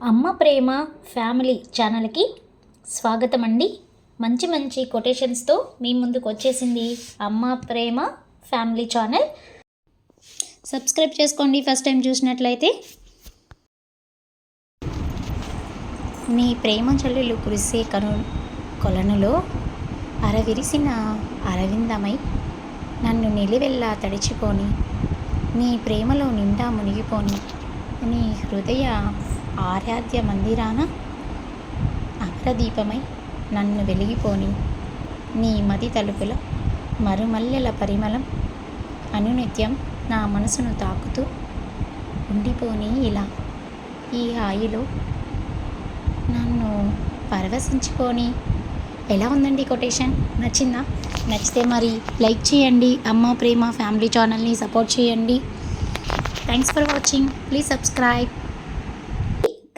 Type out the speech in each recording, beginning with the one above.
అమ్మ ప్రేమ ఫ్యామిలీ ఛానల్కి స్వాగతం అండి మంచి మంచి కొటేషన్స్తో మీ ముందుకు వచ్చేసింది అమ్మ ప్రేమ ఫ్యామిలీ ఛానల్. సబ్స్క్రైబ్ చేసుకోండి ఫస్ట్ టైం చూసినట్లయితే. నీ ప్రేమ చెల్లెలు కురిసే కను కొలనులో అరవిరిసిన అరవిందమై నన్ను నిలివెల్లా తడిచిపోని నీ ప్రేమలో నిండా మునిగిపోని నీ హృదయ ఆరాధ్య మందిరాన అమరదీపమై నన్ను వెలిగిపోని నీ మది తలుపుల మరుమల్లెల పరిమళం అనునిత్యం నా మనసును తాకుతూ ఉండిపోని ఇలా. ఈ హాయిలో నన్ను పరవశించుకొని. ఎలా ఉందండి కొటేషన్? నచ్చిందా? నచ్చితే మరి లైక్ చేయండి. అమ్మ ప్రేమ ఫ్యామిలీ ఛానల్ని సపోర్ట్ చేయండి. Thanks for watching please subscribe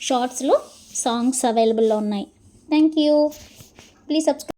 షార్ట్స్లో సాంగ్స్ అవైలబుల్లో ఉన్నాయి. Thank you. Please subscribe